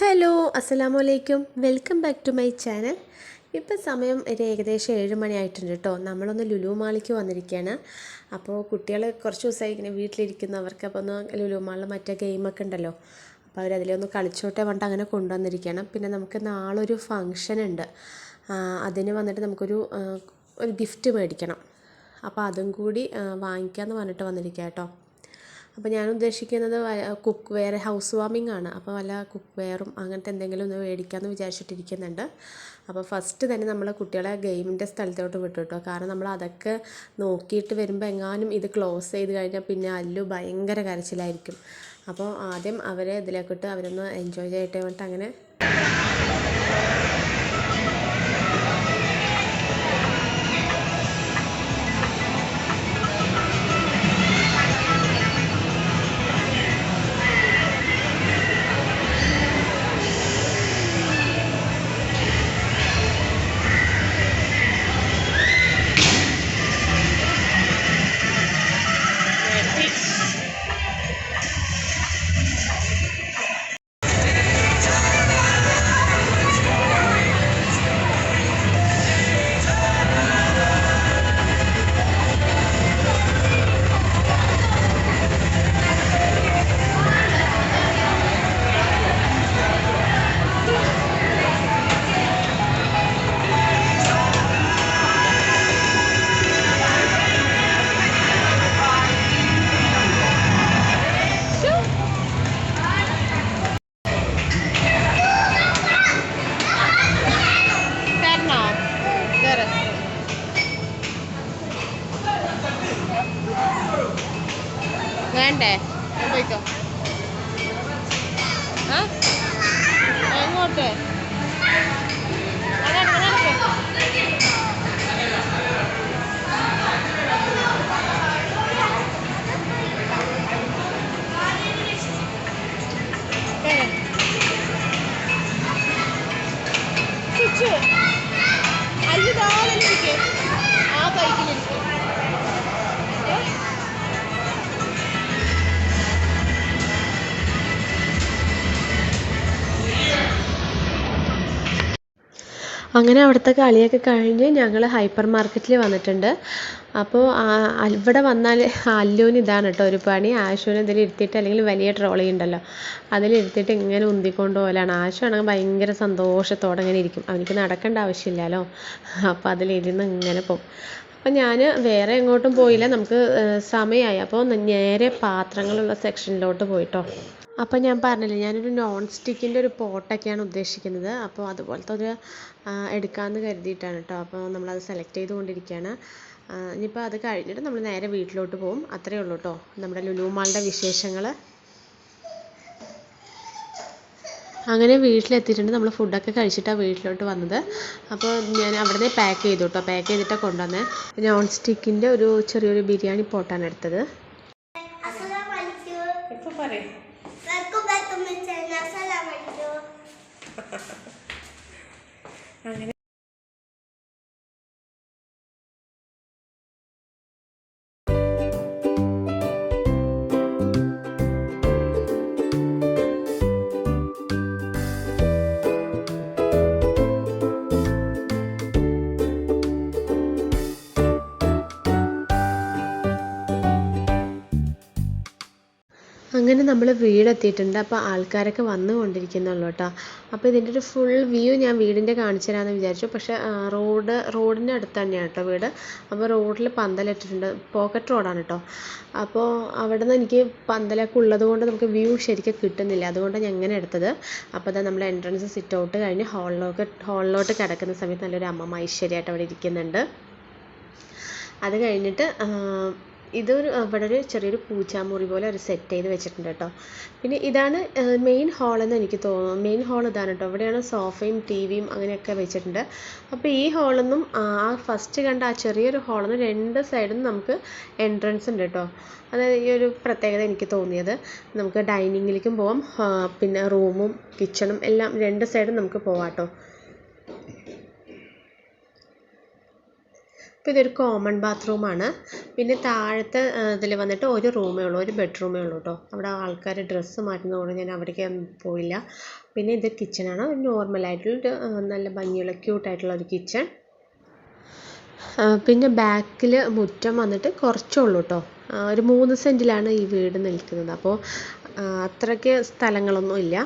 Hello അസ്സലാമു അലൈക്കും welcome back to my channel. ഇപ്പം സമയം ഒരു ഏകദേശം ഏഴ് മണിയായിട്ടുണ്ട് കേട്ടോ നമ്മളൊന്ന് ലുലു മാളിക്ക് വന്നിരിക്കുകയാണ്. അപ്പോൾ കുട്ടികൾ കുറച്ച് ദിവസമായി ഇങ്ങനെ വീട്ടിലിരിക്കുന്നവർക്ക് അപ്പോൾ ഒന്ന് ലുലു മാളിൽ മറ്റേ ഗെയിമൊക്കെ ഉണ്ടല്ലോ. അപ്പോൾ അവരതിലൊന്ന് കളിച്ചോട്ടെ പറഞ്ഞിട്ട് അങ്ങനെ കൊണ്ടുവന്നിരിക്കുകയാണ്. പിന്നെ നമുക്ക് നാളൊരു ഒരു ഫങ്ഷൻ ഉണ്ട് അതിന് വന്നിട്ട് നമുക്കൊരു ഒരു ഗിഫ്റ്റ് മേടിക്കണം. അപ്പോൾ അതും കൂടി വാങ്ങിക്കാമെന്ന് പറഞ്ഞിട്ട് വന്നിരിക്കുക കേട്ടോ അപ്പോൾ ഞാൻ ഉദ്ദേശിക്കുന്നത് കുക്ക് വെയർ ഹൗസ് വാമിംഗ് ആണ്. അപ്പോൾ വല്ല കുക്ക് വെയറും അങ്ങനത്തെ എന്തെങ്കിലും ഒന്ന് മേടിക്കാമെന്ന് വിചാരിച്ചിട്ടിരിക്കുന്നുണ്ട്. അപ്പോൾ ഫസ്റ്റ് തന്നെ നമ്മൾ കുട്ടികളെ ഗെയിമിന്റെ സ്ഥലത്തോട്ട് വിട്ടു കാരണം നമ്മൾ അതൊക്കെ നോക്കിയിട്ട് വരുമ്പോൾ എങ്ങാനും ഇത് ക്ലോസ് ചെയ്ത് കഴിഞ്ഞാൽ പിന്നെ അല്ലു ഭയങ്കര കരച്ചിലായിരിക്കും. അപ്പോൾ ആദ്യം അവരെ ഇതിലേക്കിട്ട് അവരൊന്ന് എൻജോയ് ചെയ്യട്ടെ എന്നിട്ട് അങ്ങനെ വേണ്ടേ? പോയിക്കോ. ആ? എങ്ങോട്ട്? അങ്ങനെ അവിടുത്തെ കളിയൊക്കെ കഴിഞ്ഞ് ഞങ്ങൾ ഹൈപ്പർ മാർക്കറ്റിൽ വന്നിട്ടുണ്ട്. അപ്പോൾ ഇവിടെ വന്നാൽ അല്ലുവിന് ഇതാണ് കേട്ടോ ഒരു പണി. ആശുവിനെ ഇതിൽ ഇരുത്തിയിട്ട് അല്ലെങ്കിൽ വലിയ ട്രോളി ഉണ്ടല്ലോ അതിലിരുത്തിയിട്ട് ഇങ്ങനെ ഉന്തിക്കൊണ്ട് പോലാണ് ആശു ആണെങ്കിൽ ഭയങ്കര സന്തോഷത്തോടെ ഇങ്ങനെ ഇരിക്കും. അവനിക്ക് നടക്കേണ്ട ആവശ്യമില്ലല്ലോ. അപ്പോൾ അതിലിരുന്ന് ഇങ്ങനെ പോകും അപ്പം ഞാൻ വേറെ എങ്ങോട്ടും പോയില്ല. നമുക്ക് സമയമായി അപ്പോൾ നേരെ പാത്രങ്ങളുള്ള സെക്ഷനിലോട്ട് പോയിട്ടോ. അപ്പോൾ ഞാൻ പറഞ്ഞില്ലേ ഞാനൊരു നോൺ സ്റ്റിക്കിന്റെ ഒരു പോട്ടൊക്കെയാണ് ഉദ്ദേശിക്കുന്നത്. അപ്പോൾ അതുപോലത്തെ ഒരു എടുക്കാമെന്ന് കരുതിയിട്ടാണ് കേട്ടോ അപ്പോൾ നമ്മളത് സെലക്ട് ചെയ്തുകൊണ്ടിരിക്കുകയാണ്. ഇനിയിപ്പോൾ അത് കഴിഞ്ഞിട്ട് നമ്മൾ നേരെ വീട്ടിലോട്ട് പോകും അത്രയേ ഉള്ളൂ കേട്ടോ നമ്മുടെ ലുലു മാളിന്റെ വിശേഷങ്ങൾ അങ്ങനെ വീട്ടിലെത്തിയിട്ടുണ്ട്. നമ്മൾ ഫുഡൊക്കെ കഴിച്ചിട്ടാണ് വീട്ടിലോട്ട് വന്നത്. അപ്പോൾ ഞാൻ അവിടുന്ന് പാക്ക് ചെയ്തു കേട്ടോ പാക്ക് ചെയ്തിട്ടാണ് കൊണ്ടുവന്നത് നോൺ സ്റ്റിക്കിന്റെ ഒരു ചെറിയൊരു ബിരിയാണി പോട്ടാണ് എടുത്തത്. പറയും. Al അങ്ങനെ നമ്മൾ വീടെത്തിയിട്ടുണ്ട്. അപ്പോൾ ആൾക്കാരൊക്കെ വന്നുകൊണ്ടിരിക്കുന്നുള്ളൂ കേട്ടോ അപ്പോൾ ഇതിന്റെ ഒരു ഫുൾ വ്യൂ ഞാൻ വീടിന്റെ കാണിച്ചു തരാമെന്ന് വിചാരിച്ചു. പക്ഷേ റോഡ് റോഡിന്റെ അടുത്ത് തന്നെയാണ് കേട്ടോ വീട്. അപ്പോൾ റോഡിൽ പന്തലിട്ടിട്ടുണ്ട്. പോക്കറ്റ് റോഡാണ് കേട്ടോ അപ്പോൾ അവിടെ നിന്ന് എനിക്ക് പന്തലൊക്കെ ഉള്ളത് കൊണ്ട് നമുക്ക് വ്യൂ ശരിക്കും കിട്ടുന്നില്ല. അതുകൊണ്ടാണ് ഞാൻ ഇങ്ങനെ എടുത്തത്. അപ്പോൾ അതാ നമ്മൾ എൻട്രൻസ് സിറ്റ് ഔട്ട് കഴിഞ്ഞ് ഹാളിലോട്ട് ഹാളിലോട്ട് കിടക്കുന്ന സമയത്ത് നല്ലൊരു അമ്മമ്മ ഐശ്വര്യമായിട്ട് അവിടെ ഇരിക്കുന്നുണ്ട്. അത് കഴിഞ്ഞിട്ട് ഇതൊരു ഒരു ചെറിയൊരു പൂജാമുറി പോലെ ഒരു സെറ്റ് ചെയ്ത് വെച്ചിട്ടുണ്ട് കേട്ടോ പിന്നെ ഇതാണ് മെയിൻ എന്ന് എനിക്ക് തോന്നുന്നു. മെയിൻ ഹാൾ ഇതാണ് കേട്ടോ ഇവിടെയാണ് സോഫയും ടി വിയും അങ്ങനെയൊക്കെ വെച്ചിട്ടുണ്ട്. അപ്പോൾ ഈ ഹാളെന്നും ആ ഫസ്റ്റ് കണ്ട ആ ചെറിയൊരു ഹാളിൽ നിന്ന് രണ്ട് നിന്നും നമുക്ക് എൻട്രൻസ് ഉണ്ട് കേട്ടോ അതായത് ഈ ഒരു പ്രത്യേകത എനിക്ക് തോന്നിയത്. നമുക്ക് ഡൈനിങ്ങിലേക്കും പോവാം പിന്നെ റൂമും കിച്ചണും എല്ലാം രണ്ട് സൈഡും നമുക്ക് പോവാം കേട്ടോ അപ്പോൾ ഇതൊരു കോമൺ ബാത്റൂമാണ് പിന്നെ താഴത്തെ ഇതിൽ വന്നിട്ട് ഒരു റൂമേ ഉള്ളൂ ഒരു ബെഡ്റൂമേ ഉള്ളൂ കേട്ടോ അവിടെ ആൾക്കാർ ഡ്രസ്സ് മാറ്റുന്നതുകൊണ്ട് ഞാൻ അവിടേക്ക് പോയില്ല. പിന്നെ ഇത് കിച്ചണാണ് നോർമലായിട്ടുള്ള നല്ല ഭംഗിയുള്ള ക്യൂട്ടായിട്ടുള്ള ഒരു കിച്ചൺ പിന്നെ ബാക്കിൽ മുറ്റം വന്നിട്ട് കുറച്ചേ ഉള്ളൂ കേട്ടോ ഒരു മൂന്ന് സെന്റിലാണ് ഈ വീട് നിൽക്കുന്നത്. അപ്പോൾ അത്രയ്ക്ക് സ്ഥലങ്ങളൊന്നും ഇല്ല.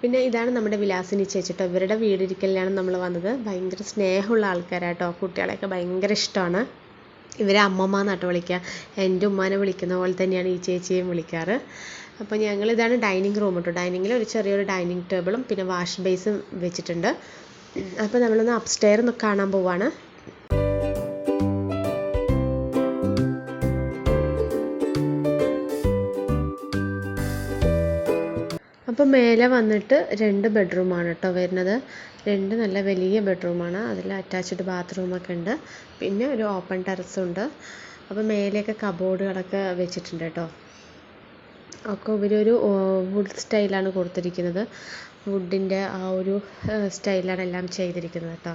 പിന്നെ ഇതാണ് നമ്മുടെ വിലാസിനി ചേച്ചി കേട്ടോ ഇവരുടെ വീടിരിക്കലിലാണ് നമ്മൾ വന്നത്. ഭയങ്കര സ്നേഹമുള്ള ആൾക്കാരാട്ടോ. കുട്ടികളെയൊക്കെ ഭയങ്കര ഇഷ്ടമാണ്. ഇവരെ അമ്മമ്മ എന്നാട്ടോ വിളിക്കുക എന്റെ ഉമ്മാനെ വിളിക്കുന്ന പോലെ തന്നെയാണ് ഈ ചേച്ചിയെയും വിളിക്കാറ്. അപ്പോൾ ഞങ്ങൾ ഇതാണ് ഡൈനിങ് റൂം കേട്ടോ ഡൈനിങ്ങിൽ ഒരു ചെറിയൊരു ഡൈനിങ് ടേബിളും പിന്നെ വാഷ് ബേസും വെച്ചിട്ടുണ്ട്. അപ്പോൾ നമ്മളൊന്ന് അപ്സ്റ്റെയർ ഒന്ന് കാണാൻ പോവാണ്. അപ്പോൾ മേലെ വന്നിട്ട് രണ്ട് ബെഡ്റൂമാണ് കേട്ടോ വരുന്നത്. രണ്ട് നല്ല വലിയ ബെഡ്റൂമാണ്. അതിൽ അറ്റാച്ച്ഡ് ബാത്റൂമൊക്കെ ഉണ്ട്. പിന്നെ ഒരു ഓപ്പൺ ടെറസുണ്ട് അപ്പോൾ മേലെയൊക്കെ കബോർഡുകളൊക്കെ വെച്ചിട്ടുണ്ട് കേട്ടോ ഒക്കെ ഇവരൊരു വുഡ് സ്റ്റൈലാണ് കൊടുത്തിരിക്കുന്നത്. വുഡിന്റെ ആ ഒരു സ്റ്റൈലാണ് എല്ലാം ചെയ്തിരിക്കുന്നത് കേട്ടോ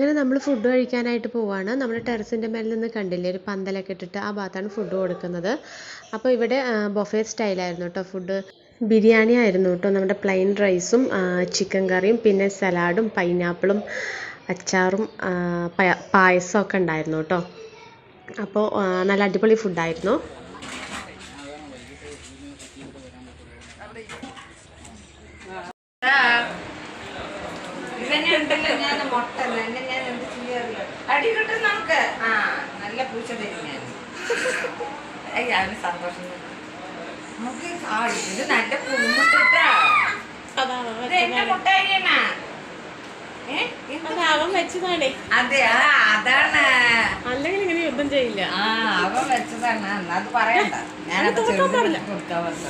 അങ്ങനെ നമ്മൾ ഫുഡ് കഴിക്കാനായിട്ട് പോവാണ്. നമ്മൾ ടെറസിന്റെ മേലെ നിന്ന് കണ്ടില്ലേ ഒരു പന്തലൊക്കെ ഇട്ടിട്ട് ആ ഭാഗത്താണ് ഫുഡ് കൊടുക്കുന്നത്. അപ്പോൾ ഇവിടെ ബൊഫേ സ്റ്റൈലായിരുന്നു കേട്ടോ ഫുഡ് ബിരിയാണി ആയിരുന്നു കേട്ടോ നമ്മുടെ പ്ലെയിൻ റൈസും ചിക്കൻ കറിയും പിന്നെ സലാഡും പൈനാപ്പിളും അച്ചാറും പായസമൊക്കെ ഉണ്ടായിരുന്നു കേട്ടോ അപ്പോൾ നല്ല അടിപൊളി ഫുഡായിരുന്നു ഉണ്ടല്ലോ ഞാൻ മുട്ടല്ല എന്നെ ഞാൻ എന്ത് ചെയ്യാറില്ല അടി കിട്ടും നമുക്ക് ആ നല്ല പൂച്ച തരും ഞാൻ. അയ്യ അവന് സന്തോഷം നമുക്ക് ഇത് നല്ല പൂമുട്ടാ ഇത് എന്റെ? അത് അവൻ വെച്ചതാണേ. അതെ അതാണ്. അല്ലെങ്കിൽ ഇങ്ങനെ യുദ്ധം ചെയ്യില്ല. ആ അവൻ വെച്ചതാണ്. അത് പറയണ്ട. ഞാനത് കൊടുക്കാൻ വന്നത്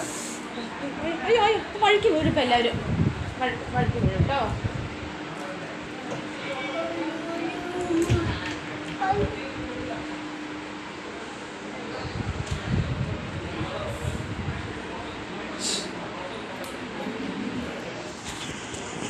അയ്യോ വഴിക്ക് വീഴും എല്ലാവരും. വഴിക്ക് വീഴും കേട്ടോ